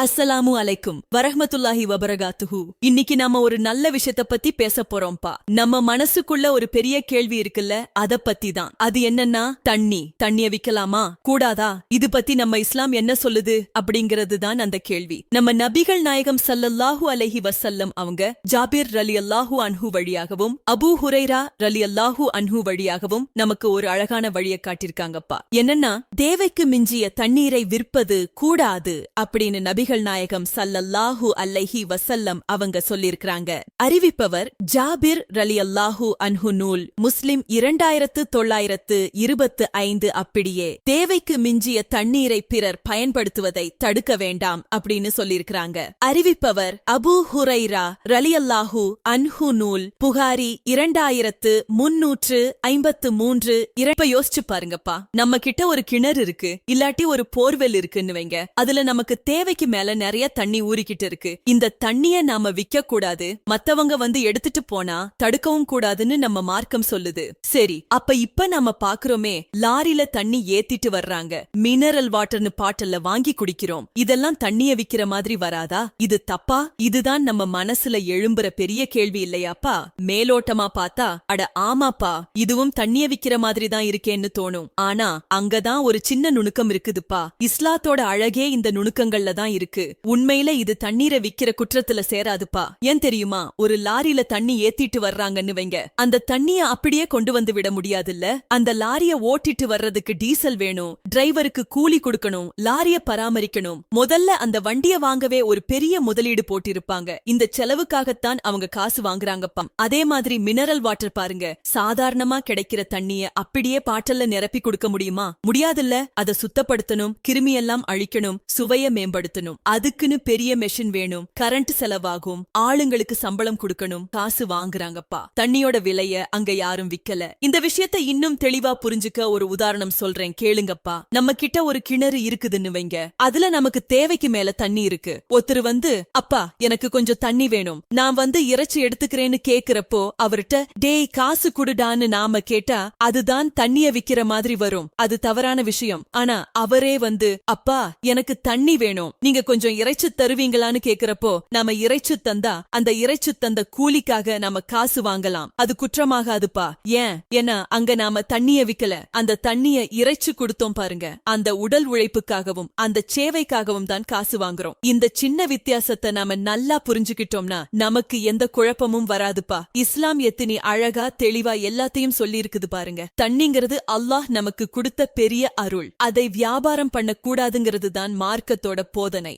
அஸ்ஸலாமு அலைக்கும். வரஹமத்துல்லாஹி வபரகாத்துஹு. இன்னைக்கு நாம ஒரு நல்ல விஷயத்த பத்தி பேச போறோம்ப்பா நம்ம மனசுக்குள்ள ஒரு பெரிய கேள்வி இருக்குல்ல அத பத்தி தான் அது என்னன்னா தண்ணி. தண்ணிய விக்கலாமா? கூடாதா? இது பத்தி நம்ம இஸ்லாம் என்ன சொல்லுது? அப்படிங்கிறது தான் அந்த கேள்வி. நம்ம நபிகள் நாயகம் சல்லல்லாஹு அலஹி வசல்லம் அவங்க ஜாபிர் ரலி அல்லாஹு அன்ஹு வழியாகவும் அபூ ஹுரைரா ரலி அல்லாஹு அன்ஹு வழியாகவும் நமக்கு ஒரு அழகான வழியை காட்டியிருக்காங்கப்பா. என்னன்னா தேவைக்கு மிஞ்சிய தண்ணீரை விற்பது கூடாது அப்படின்னு நபி நபிகள் நாயகம் சல்லல்லாஹூ அலைஹி வசல்லம் அவங்க சொல்லியிருக்கிறாங்க அறிவிப்பவர் ஜாபிர் ரலி அல்லாஹூ அன்ஹு நூல் முஸ்லிம் இரண்டாயிரத்து தொள்ளாயிரத்து இருபத்து ஐந்து அப்படியே. தேவைக்கு மிஞ்சிய தண்ணீரை பிறர் பயன்படுத்துவதை தடுக்க வேண்டாம் அப்படின்னு சொல்லியிருக்கிறாங்க அறிவிப்பவர் அபூ ஹுரைரா ரலி அல்லாஹூ அன்ஹு நூல் புகாரி இரண்டாயிரத்து முன்னூற்று ஐம்பத்து மூன்று. இரப்ப யோசிச்சு பாருங்கப்பா. நம்ம கிட்ட ஒரு கிணறு இருக்கு இல்லாட்டி ஒரு போர்வெல் இருக்குன்னு வைங்க அதுல நமக்கு தேவைக்கு மேல நிறைய தண்ணி ஊறிக்கிட்டு இருக்கு. இந்த தண்ணிய நாம விக்க கூடாது. மத்தவங்க வந்து எடுத்துட்டு போனா தடுக்கவும் கூடாதுன்னு நம்ம மார்க்கம் சொல்லுது. சரி அப்ப இப்ப நாம பாக்குறோமே லாரில தண்ணி ஏத்திட்டு வர்றாங்க. மினரல் வாட்டர்னு பாட்டில்ல வாங்கி குடிக்கிறோம். இதெல்லாம் தண்ணிய விக்கிற மாதிரி வராதா? இது தப்பா? இதுதான் நம்ம மனசுல எழும்புற பெரிய கேள்வி இல்லையாப்பா? மேலோட்டமா பார்த்தா அட ஆமாப்பா இதுவும் தண்ணிய விக்கிற மாதிரி தான் இருக்கேன்னு தோணும். ஆனா அங்கதான் ஒரு சின்ன நுணுக்கம் இருக்குதுப்பா. இஸ்லாத்தோட அழகே இந்த நுணுக்கங்கள்ல தான் இருக்கு. உண்மையில இது தண்ணீரை விக்கிற குற்றத்துல சேராதுப்பா. ஏன் தெரியுமா? ஒரு லாரியில தண்ணி ஏத்திட்டு வர்றாங்கன்னு வைங்க. அந்த தண்ணிய அப்படியே கொண்டு வந்து விட முடியாதுல்ல? அந்த லாரிய ஓட்டிட்டு வர்றதுக்கு டீசல் வேணும். டிரைவருக்கு கூலி கொடுக்கணும். லாரிய பராமரிக்கணும். முதல்ல அந்த வண்டிய வாங்கவே ஒரு பெரிய முதலீடு போட்டிருப்பாங்க. இந்த செலவுக்காகத்தான் அவங்க காசு வாங்குறாங்கப்பா. அதே மாதிரி மினரல் வாட்டர் பாருங்க. சாதாரணமா கிடைக்கிற தண்ணிய அப்படியே பாட்டல்ல நிரப்பி கொடுக்க முடியுமா? முடியாதுல்ல. அத சுத்தப்படுத்தணும். கிருமியெல்லாம் அழிக்கணும். சுவைய மேம்படுத்தணும். அதுக்குன்னு பெரிய மெஷின் வேணும். கரண்ட் செலவாகும். ஆளுங்களுக்கு சம்பளம் கொடுக்கணும். காசு வாங்குறாங்கப்பா. தண்ணியோட விலைய அங்க யாரும் விக்கல. இந்த விஷயத்த இன்னும் தெளிவா புரிஞ்சுக்க ஒரு உதாரணம் சொல்றேன். கேளுங்கப்பா. நம்ம கிட்ட ஒரு கிணறு இருக்குதுன்னு வைங்க. அதுல நமக்கு தேவைக்கு மேல தண்ணி இருக்கு. ஒருத்தர் வந்து அப்பா எனக்கு கொஞ்சம் தண்ணி வேணும். நான் வந்து இறைச்சி எடுத்துக்கிறேன்னு கேக்குறப்போ அவர்கிட்ட டேய் காசு குடுடான்னு நாம கேட்டா அதுதான் தண்ணிய விக்கிற மாதிரி வரும். அது தவறான விஷயம். ஆனா அவரே வந்து அப்பா எனக்கு தண்ணி வேணும். நீங்க கொஞ்சம் இறைச்சி தருவீங்களான்னு கேக்குறப்போ நாம இறைச்சி தந்தா அந்த இறைச்சி தந்த கூலிக்காக நாம காசு வாங்கலாம். அது குற்றமாகாதுப்பா. ஏன்? ஏன்னா அங்க நாம தண்ணிய விக்கல. அந்த தண்ணிய இறைச்சி கொடுத்தோம் பாருங்க. அந்த உடல் உழைப்புக்காகவும் அந்த சேவைக்காகவும் தான் காசு வாங்குறோம். இந்த சின்ன வித்தியாசத்தை நாம நல்லா புரிஞ்சுக்கிட்டோம்னா நமக்கு எந்த குழப்பமும் வராதுப்பா. இஸ்லாம் எத்தினி அழகா தெளிவா எல்லாத்தையும் சொல்லி இருக்குது பாருங்க. தண்ணிங்கிறது அல்லாஹ் நமக்கு கொடுத்த பெரிய அருள். அதை வியாபாரம் பண்ண கூடாதுங்கிறது தான் மார்க்கத்தோட போதனை.